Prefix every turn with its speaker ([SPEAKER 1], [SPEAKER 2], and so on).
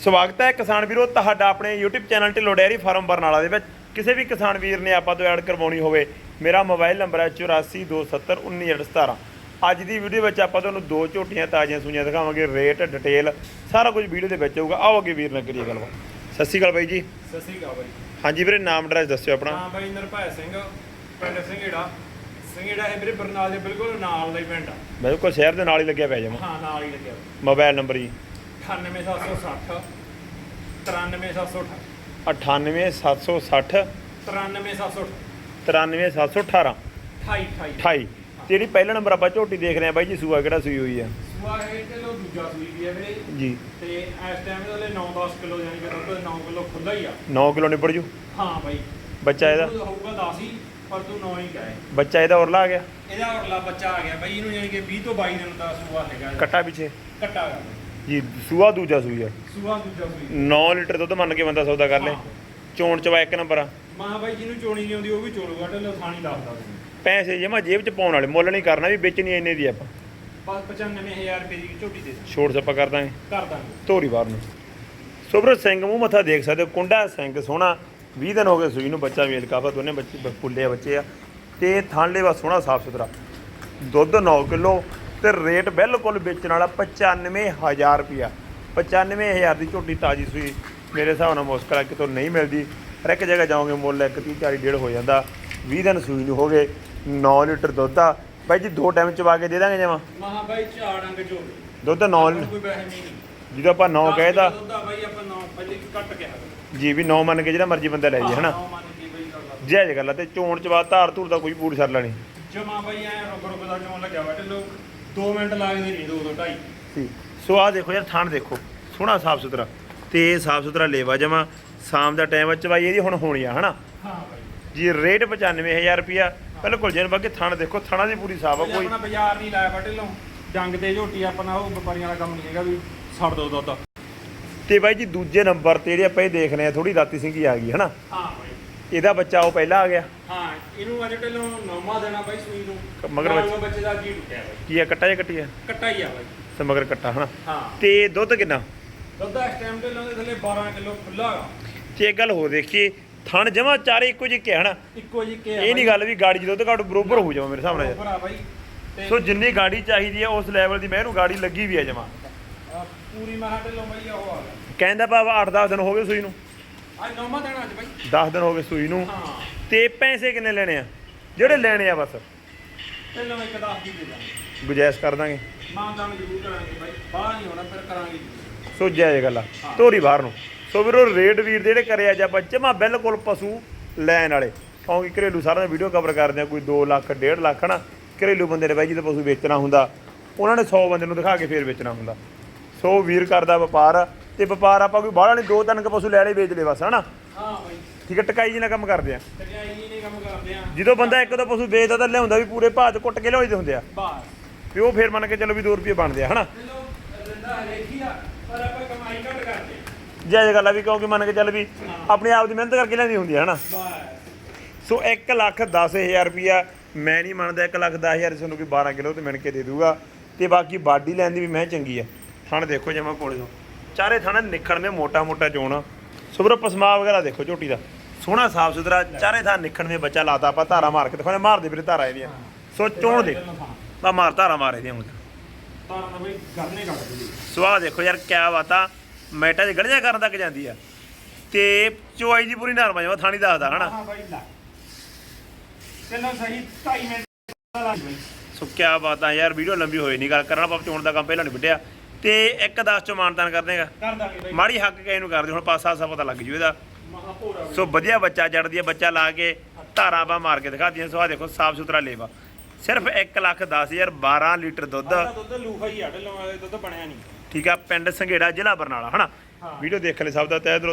[SPEAKER 1] ਸਵਾਗਤ ਹੈ ਕਿਸਾਨ ਵੀਰੋ ਤੁਹਾਡਾ ਆਪਣੇ YouTube channel Dhillon dairy farm Barnala ਦੇ ਵਿੱਚ। ਕਿਸੇ ਵੀ ਕਿਸਾਨ ਵੀਰ ਨੇ ਆਪਾਂ ਤੋਂ ਐਡ ਕਰਵਾਉਣੀ ਹੋਵੇ ਮੇਰਾ ਮੋਬਾਈਲ ਨੰਬਰ ਹੈ 8427191817 ਅੱਜ ਦੀ ਵੀਡੀਓ ਵਿੱਚ ਆਪਾਂ ਤੁਹਾਨੂੰ ਦੋ ਝੋਟੀਆਂ ਤਾਜ਼ੀਆਂ ਸੂਈਆਂ ਦਿਖਾਵਾਂਗੇ ਰੇਟ ਡਿਟੇਲ ਸਾਰਾ ਕੁਝ ਵੀਡੀਓ ਦੇ ਵਿੱਚ ਹੋਊਗਾ। ਆਓ ਅੱਗੇ ਵੀਰ ਨਾਲ ਕਰੀਏ ਗੱਲਬਾਤ। ਸਤਿ ਸ਼੍ਰੀ ਅਕਾਲ ਬਾਈ ਜੀ।
[SPEAKER 2] ਸਤਿ ਸ਼੍ਰੀ ਅਕਾਲ ਬਾਈ।
[SPEAKER 1] ਹਾਂਜੀ ਵੀਰੇ ਨਾਮ ਐਡਰੈਸ ਦੱਸਿਓ ਆਪਣਾ।
[SPEAKER 2] ਹਾਂ ਬਾਈ ਨਿਰਭੈ ਸਿੰਘ ਪਿੰਡ ਸਿੰਘੇੜਾ। ਸਿੰਘੇੜਾ ਇਹ ਵੀਰੇ ਬਰਨਾਲ ਦੇ ਬਿਲਕੁਲ ਨਾਲ ਦਾ ਹੀ ਪਿੰਡ ਆ।
[SPEAKER 1] ਬਿਲਕੁਲ ਸ਼ਹਿਰ ਦੇ ਨਾਲ ਹੀ ਲੱਗਿਆ ਪਿਆ ਜਮਾ।
[SPEAKER 2] ਹਾਂ ਨਾਲ ਹੀ ਲੱਗਿਆ।
[SPEAKER 1] ਮੋਬਾਈਲ ਨੰਬਰ ਜੀ।
[SPEAKER 2] 98760 93760
[SPEAKER 1] 98760
[SPEAKER 2] 93760
[SPEAKER 1] 93718
[SPEAKER 2] 28 28
[SPEAKER 1] 28 ਤੇ ਜਿਹੜੀ ਪਹਿਲਾ ਨੰਬਰ ਆਪਾਂ ਝੋਟੀ ਦੇਖ ਰਹੇ ਆ ਬਾਈ ਜੀ ਸੂਆ ਕਿਹੜਾ ਸੂਈ ਹੋਈ ਆ?
[SPEAKER 2] ਸੂਆ ਇਹ ਚਲੋ ਦੂਜਾ ਸੂਈ ਦੀ ਹੈ ਵੀਰੇ।
[SPEAKER 1] ਜੀ।
[SPEAKER 2] ਤੇ ਇਸ ਟਾਈਮ ਇਹਦੇ ਲਈ 9-10 ਕਿਲੋ ਯਾਨੀ ਕਿ ਦੁੱਧ 9 ਕਿਲੋ ਖੁੱਲਾ ਹੀ ਆ।
[SPEAKER 1] 9 ਕਿਲੋ ਨਿਬੜ ਜੂ?
[SPEAKER 2] ਹਾਂ ਬਾਈ।
[SPEAKER 1] ਬੱਚਾ ਇਹਦਾ?
[SPEAKER 2] ਹੋਊਗਾ 10 ਹੀ ਪਰ ਤੂੰ 9 ਹੀ ਕਹੇ।
[SPEAKER 1] ਬੱਚਾ ਇਹਦਾ ਉਰਲਾ ਆ ਗਿਆ?
[SPEAKER 2] ਇਹਦਾ ਉਰਲਾ ਬੱਚਾ ਆ ਗਿਆ ਬਾਈ ਇਹਨੂੰ ਯਾਨੀ ਕਿ 20 ਤੋਂ 22 ਦਿਨ ਦਾ ਸੂਆ ਹੈਗਾ
[SPEAKER 1] ਕੱਟਾ ਪਿੱਛੇ।
[SPEAKER 2] ਕੱਟਾ
[SPEAKER 1] ਜੀ ਸੂਆ ਦੂਜਾ ਸੂਈ ਆ।
[SPEAKER 2] ਸੂਆ ਦੂਜਾ ਸੂਈ।
[SPEAKER 1] 9 ਲੀਟਰ ਦੁੱਧ ਮੰਨ ਕੇ ਬੰਦਾ ਸੌਦਾ ਕਰ ਲੇ।
[SPEAKER 2] ਹਾਂ।
[SPEAKER 1] ਚੋਣ ਚਵਾ ਇੱਕ ਨੰਬਰ ਆ।
[SPEAKER 2] ਮਾਂ ਬਾਈ ਜਿਹਨੂੰ ਚੋਣੀ ਨਹੀਂ ਆਉਂਦੀ ਉਹ ਵੀ ਚੋਲੂਗਾ ਢਿੱਲੋਂ ਥਾਣੀ ਦੱਸਦਾ ਤੁਸੀਂ।
[SPEAKER 1] ਪੈਸੇ ਜਮਾ ਜੇਬ ਚ ਪਾਉਣ ਵਾਲੇ ਮੁੱਲ ਨਹੀਂ ਕਰਨਾ ਵੀ ਵੇਚਣੀ ਇੰਨੇ ਦੀ ਆਪਾਂ।
[SPEAKER 2] ਬਸ 95000 ਰੁਪਏ ਦੀ ਝੋਟੀ ਦੇ ਦੇ
[SPEAKER 1] ਛੋੜ ਸੱਪਾ ਕਰ ਦਾਂਗੇ।
[SPEAKER 2] ਕਰ ਦਾਂਗੇ।
[SPEAKER 1] ਧੋਰੀ ਬਾਹਰ ਨੂੰ। ਸੁਬਰ ਸਿੰਘ ਮੂੰਹ ਮੱਥਾ ਦੇਖ ਸਕਦੇ ਹੋ ਕੁੰਡਾ ਸਿੰਘ ਸੋਹਣਾ। 20 ਦਿਨ ਹੋ ਗਏ ਸੂਈ ਨੂੰ ਬੱਚਾ ਵੇਲ ਕਾਫਾ ਦੋਨੇ ਬੱਚੇ ਬ- ਫੁੱਲੇ ਆ ਬੱਚੇ ਆ। ਤੇ ਥਾਂਲੇ ਵਾ ਸੋਹਣਾ ਸਾਫ਼ ਸੁਥਰਾ। ਦੁੱਧ 9 ਕਿਲੋ ਤੇ ਰੇਟ ਬਿਲਕੁਲ ਵੇਚਣ ਵਾਲਾ 95000 ਰੁਪਿਆ 95000 ਦੀ ਝੋਟੀ ਤਾਜੀ ਸੂਈ ਮੇਰੇ ਹਿਸਾਬ ਨਾਲ ਮੁਸ਼ਕਲ ਆ ਕਿਤੋਂ ਨਹੀਂ ਮਿਲਦੀ। ਹਰ ਇੱਕ ਜਗ੍ਹਾ ਜਾਓਗੇ ਮੁੱਲ 1 30 40 ਡੇਢ ਹੋ ਜਾਂਦਾ। 20 ਦਿਨ ਸੂਈ ਨੂੰ ਹੋ ਗਏ 9 ਲੀਟਰ ਦੁੱਧ ਆ। ਬਾਈ ਜੀ ਦੋ ਟਾਈਮ ਚਵਾ ਕੇ ਦੇ ਦਾਂਗੇ ਜਮਾ?
[SPEAKER 2] ਮਾਂ ਬਾਈ ਅੰਗ ਝੋਟੀ
[SPEAKER 1] ਦੁੱਧ 9
[SPEAKER 2] ਕੋਈ ਬਹਿ ਨਹੀਂ।
[SPEAKER 1] ਜਦੋਂ ਆਪਾਂ 9 ਕਹਿਦਾ
[SPEAKER 2] ਦੁੱਧ ਆ ਬਾਈ ਆਪਾਂ 9 ਪਹਿਲੇ ਕੱਟ
[SPEAKER 1] ਜੀ ਵੀ 9 ਮੰਨ ਕੇ ਜਿਹੜਾ ਮਰਜ਼ੀ ਬੰਦਾ ਲੈ ਜੇ ਹਨਾ?
[SPEAKER 2] ਕੇ ਬਾਈ ਗੱਲ
[SPEAKER 1] ਤੇ ਚੋਣ ਚਵਾ ਧਾਰ ਧੂਰ ਦਾ ਕੋਈ ਪੂਰ ਛੱਡ ਲੈਣੀ।
[SPEAKER 2] ਜਮਾ ਬਾਈ ਐ ਰੁਕ ਰੁਕ ਦਾ ਚੋਂ ਲੱਗਿਆ ਵਾ ਢਿੱਲੋਂ। 2 ਮਿੰਟ ਲੱਗਦੇ ਨਹੀਂ 2 2 2.5
[SPEAKER 1] ਸੀ ਸੋ ਆ ਦੇਖੋ ਯਾਰ ਥਾਣ ਦੇਖੋ। ਸੋਹਣਾ ਸਾਫ਼ ਸੁਥਰਾ। ਤੇ ਸਾਫ਼ ਸੁਥਰਾ ਲੇਵਾ ਜਮਾ ਸ਼ਾਮ ਦਾ ਟਾਈਮ ਚਵਾਈ ਇਹਦੀ ਹੁਣ ਹੋਣੀ ਆ ਹਨਾ?
[SPEAKER 2] ਹਾਂ ਬਾਈ।
[SPEAKER 1] ਜੀ ਰੇਟ 95000 ਰੁਪਿਆ ਬਿਲਕੁਲ ਜਨ ਬਾਕੀ ਥਾਣ ਦੇਖੋ ਥਾਣਾ ਦੀ ਪੂਰੀ ਸਾਫ਼ ਆ
[SPEAKER 2] ਕੋਈ। ਆਪਣਾ ਬਾਜ਼ਾਰ ਨਹੀਂ ਲਾਇਆ ਵਾ ਢਿੱਲੋਂ ਜੰਗ ਤੇ ਝੋਟੀ ਆਪਣਾ ਉਹ ਵਪਾਰੀਆਂ ਵਾਲਾ ਕੰਮ ਨਹੀਂ ਹੈਗਾ ਵੀ ਛੱਡ ਦੋ ਦੁੱਧ।
[SPEAKER 1] ਤੇ ਬਾਈ ਜੀ ਦੂਜੇ ਨੰਬਰ ਤੇ ਜਿਹੜੇ ਆਪਾਂ ਇਹ ਦੇਖ ਰਹੇ ਆ ਥੋੜੀ ਰਾਤੀ ਸਿੰਘੀ ਆ ਗਈ ਹਨਾ?
[SPEAKER 2] ਹਾਂ ਬਾਈ।
[SPEAKER 1] ਇਹਦਾ ਬੱਚਾ ਉਹ ਪਹਿਲਾਂ ਆ ਗਿਆ।
[SPEAKER 2] ਹਾਂ ਇਹਨੂੰ ਅਜੇ ਢਿੱਲੋਂ ਨੌਵਾਂ ਦੇਣਾ ਬਾਈ ਸੂਈ ਨੂੰ।
[SPEAKER 1] ਮਗਰ ਬੱਚੇ-
[SPEAKER 2] ਦਾ ਕੀ ਟੁੱਟਿਆ ਬਾਈ?
[SPEAKER 1] ਕੀ ਆ ਕੱਟਾ ਜਾਂ ਕੱਟੀ ਆ
[SPEAKER 2] ਕੱਟਾ ਹੀ ਆ ਬਾਈ।
[SPEAKER 1] ਤੇ ਮਗਰ ਕੱਟਾ ਹਨਾ?
[SPEAKER 2] ਹਾਂ।
[SPEAKER 1] ਤੇ ਦੁੱਧ ਕਿੰਨਾ?
[SPEAKER 2] ਦੁੱਧ ਇਸ ਟਾਈਮ ਢਿੱਲੋਂ ਦੇ ਥੱਲੇ 12 ਕਿਲੋ ਖੁੱਲਾ ਹੈਗਾ
[SPEAKER 1] ਤੇ ਇੱਕ ਗੱਲ ਹੋਰ ਦੇਖੀਏ ਥਣ ਜਮਾ ਚਾਰੇ ਇੱਕੋ ਜਿਹੇ ਹਨਾ?
[SPEAKER 2] ਇੱਕੋ ਜਿਹੀ ਕੇ
[SPEAKER 1] ਇਹ ਨਹੀਂ ਗੱਲ ਵੀ ਗਾੜੀ ਜਦੋਂ ਦੁੱਧ ਘੱਟ ਬਰੋਬਰ ਹੋ ਜਾਵੇ ਮੇਰੇ ਹਿਸਾਬ ਨਾਲ ਯਾਰ।
[SPEAKER 2] ਬਾਈ। ਤੇ
[SPEAKER 1] ਸੋ ਜਿੰਨੀ ਗਾੜੀ ਚਾਹੀਦੀ ਹੈ ਉਸ ਲੈਵਲ ਦੀ ਮੈਂ ਇਹਨੂੰ ਗਾੜੀ ਲੱਗੀ ਵੀ ਹੈ ਜਮਾ।
[SPEAKER 2] ਪੂਰੀ ਮਾਹ ਢਿੱਲੋਂ ਬਾਈ ਉਹ ਆ ਗਿਆ।
[SPEAKER 1] ਕਹਿੰਦਾ ਭਾਵ 8-10 ਦਿਨ ਹੋ ਗਏ ਸੂਈ ਨੂੰ।
[SPEAKER 2] ਅੱਜ ਨੌਵਾਂ ਦੇਣਾ ਅੱਜ ਬਾਈ।
[SPEAKER 1] 10 ਦਿਨ ਹੋ ਗਏ ਸੂਈ ਨੂੰ।
[SPEAKER 2] ਹਾਂ।
[SPEAKER 1] ਤੇ ਪੈਸੇ ਕਿੰਨੇ ਲੈਣੇ ਆ? ਜਿਹੜੇ ਲੈਣੇ ਆ ਬਸ।
[SPEAKER 2] ਢਿੱਲੋਂ ਇੱਕ 10 ਦੀ ਦੇ ਦਾਂਗੇ।
[SPEAKER 1] ਗੁਜਾਇਸ਼ ਕਰ ਦਾਂਗੇ।
[SPEAKER 2] ਜ਼ਰੂਰ ਕਰਾਂਗੇ ਬਾਈ। ਬਾਹਰ ਨਹੀਂ ਹੋਣਾ ਫਿਰ ਕਰਾਂਗੇ। ਜ਼ਰੂਰ।
[SPEAKER 1] ਸੋ ਜਾਇਜ਼ ਗੱਲ। ਆ ਧੋਰੀ ਬਾਹਰ ਨੂੰ। ਸੋ ਵੀਰੋ ਰੇਟ ਵੀਰ ਜਿਹੜੇ ਕਰੇ ਅੱਜ ਆਪਾਂ ਜਮਾ ਬਿਲਕੁਲ ਪਸ਼ੂ ਲੈਣ ਵਾਲੇ। ਕਿਉਂਕਿ ਘਰੇਲੂ ਸਾਰਿਆਂ ਦਾ ਵੀਡੀਓ ਕਵਰ ਕਰਦੇ ਆ ਕੋਈ 2 ਲੱਖ 1.5 ਲੱਖ ਨਾ ਘਰੇਲੂ ਬੰਦੇ ਨੇ ਬਾਈ ਜਿਹਦੇ ਪਸ਼ੂ ਵੇਚਣਾ ਹੁੰਦਾ। ਉਹਨਾਂ ਨੇ 100 ਬੰਦੇ ਨੂੰ ਦਿਖਾ ਕੇ ਫੇਰ ਵੇਚਣਾ ਹੁੰਦਾ। ਸੋ ਵੀਰ ਕਰਦਾ ਵਪਾਰ। ਤੇ ਵਪਾਰ ਆਪਾਂ ਕੋਈ ਬਾਹਲਾ ਨਹੀਂ ਦੋ ਤਿੰਨ ਕੁ ਪਸ਼ੂ ਲੈ ਲਏ ਵੇਚ ਲਏ ਬਸ ਹਨਾ?
[SPEAKER 2] ਹਾਂ ਬਾਈ।
[SPEAKER 1] ਠੀਕ ਹੈ ਟਕਾਈ ਜੀ ਨਾਲ ਕੰਮ ਕਰਦੇ ਆ।
[SPEAKER 2] ਟਕਿਆਈ ਨਹੀਂ ਕੰਮ ਕਰਦੇ ਆ।
[SPEAKER 1] ਜਦੋਂ ਬੰਦਾ ਇੱਕ ਦੋ ਪਸ਼ੂ ਵੇਚਦਾ ਤਾਂ ਲਿਆਉਂਦਾ ਵੀ ਪੂਰੇ ਭਾਅ 'ਚ ਕੁੱਟ ਕੇ ਲਿਆਉਂਦੇ ਹੁੰਦੇ ਆ।
[SPEAKER 2] ਬਸ
[SPEAKER 1] ਵੀ ਉਹ ਫੇਰ ਮੰਨ ਕੇ ਚੱਲੋ ਵੀ 2 ਰੁਪਏ ਬਣਦੇ ਆ ਹਨਾ?
[SPEAKER 2] ਢਿੱਲੋਂ ਰਿੰਦਾ ਹਰੇਕੀ ਆ ਪਰ ਆਪਾਂ ਕਮਾਈ ਘੱਟ ਕਰਦੇ ਆ।
[SPEAKER 1] ਜਾਇਜ਼ ਗੱਲ ਆ ਵੀ ਕਿਉਂਕਿ ਮੰਨ ਕੇ ਚੱਲ ਵੀ ਆਪਣੀ ਆਪ ਦੀ ਮਿਹਨਤ ਕਰਕੇ ਲੈਂਦੀ ਹੁੰਦੀ ਆ ਹਨਾ? ਸੋ 1 ਲੱਖ 10000 ਰੁਪਿਆ ਮੈਂ ਨਹੀਂ ਮੰਨਦਾ 1 ਲੱਖ 10000 ਤੁਹਾਨੂੰ ਕੋਈ 12 ਕਿਲੋ ਤੇ ਮਿਣ ਕੇ ਦੇ ਦੂਗਾ। ਤੇ ਬਾਕੀ ਬਾਡੀ ਲੈਣ ਦੀ ਵੀ ਮੈਂ ਚੰਗੀ ਆ। ਥਣ ਦੇਖੋ ਜਮਾ ਕੋਲੇ ਤੋਂ ਚਾਰੇ ਥਣ ਨਿਖਣ ਦੇ ਮੋਟਾ ਮੋਟਾ ਚੋਣ। ਸੁਬਰ ਪਸਮਾ ਵਗੈਰਾ ਦੇਖੋ ਝੋਟੀ ਦਾ। ਸੋਹਣਾ ਸਾਫ਼ ਸੁਥਰਾ ਚਾਰੇ ਥਾਂ ਨਿਖਣ ਦੇ ਬੱਚਾ ਲਾਤਾ ਆਪਾਂ ਧਾਰਾ ਮਾਰ ਕੇ ਦਿਖਾਉਣੇ ਮਾਰਦੇ ਵੀਰੇ ਧਾਰਾ ਇਹਦੀਆਂ। ਸੋ ਚੋਣ ਦੇ। ਬਾ ਮਾਰ ਧਾਰਾ ਮਾਰ ਇਹਦੀਆਂ ਹੁਣ।
[SPEAKER 2] ਬਈ ਕਰਨੇ ਕੱਢ
[SPEAKER 1] ਸਵਾਹ ਦੇਖੋ ਯਾਰ ਕਿਆ ਬਾਤਾਂ ਮੈਟਾਂ 'ਚ ਗੜੀਆਂ ਕਰਨ ਤੱਕ ਜਾਂਦੀ ਆ। ਤੇ ਚੁਆਈ ਦੀ ਪੂਰੀ ਨਰਮ ਜਮਾ ਥਾਣੀ ਦੱਸਦਾ ਹਨਾ?
[SPEAKER 2] ਹਾਂ ਬਾਈ ਲਾ। ਚੱਲੋ ਸਹੀ 2.5 ਮਿੰਟ। ਦਾ ਲੱਗ ਬਈ
[SPEAKER 1] ਸੋ ਕਿਆ ਬਾਤਾਂ ਯਾਰ ਵੀਡੀਓ ਲੰਬੀ ਹੋਈ ਨਹੀਂ ਗੱਲ ਕਰਨਾ ਆਪਾਂ ਚੋਣ ਦਾ ਕੰਮ ਪਹਿਲਾਂ ਨਹੀਂ ਵਿੱਢਿਆ। ਤੇ ਇੱਕ 10 ਚੋਂ ਮਾਨਤਾਨ ਕਰ ਦੇਗਾ
[SPEAKER 2] ਕਰ ਦਾਂਗੇ ਬਾਈ।
[SPEAKER 1] ਮਾੜੀ ਹੱਕ ਕਿਸੇ ਨੂੰ ਕਰਦੇ ਹੁਣ ਪਾਸਾ ਸਾ ਪਤਾ ਲੱਗ ਜੂ ਇਹਦਾ।
[SPEAKER 2] ਮਹਾ ਭੋਰਾ
[SPEAKER 1] ਸੋ ਵਧੀਆ ਬੱਚਾ ਜੜਦੀ ਹੈ ਬੱਚਾ ਲਾ ਕੇ ਧਾਰਾਂ ਬਾ ਮਾਰ ਕੇ ਦਿਖਾਦੀਆਂ ਸੋ ਆਹ ਦੇਖੋ ਸਾਫ਼ ਸੁਥਰਾ ਲੇਵਾ। ਸਿਰਫ 1 ਲੱਖ 10000 12 ਲੀਟਰ ਦੁੱਧ।
[SPEAKER 2] ਆਹ ਦੁੱਧ ਲੂਫਾ ਹੀ ਆ ਢਿੱਲੋਂ ਵਾਲੇ ਦੁੱਧ ਬਣਿਆ ਨਹੀਂ।
[SPEAKER 1] ਠੀਕ ਆ ਪਿੰਡ ਸੰਘੇੜਾ ਜ਼ਿਲ੍ਹਾ ਬਰਨਾਲਾ ਹਨਾ। ਵੀਡੀਓ ਦੇਖਣ ਲਈ ਸਭ ਦਾ ਤਹਿ ਦਿਲੋਂ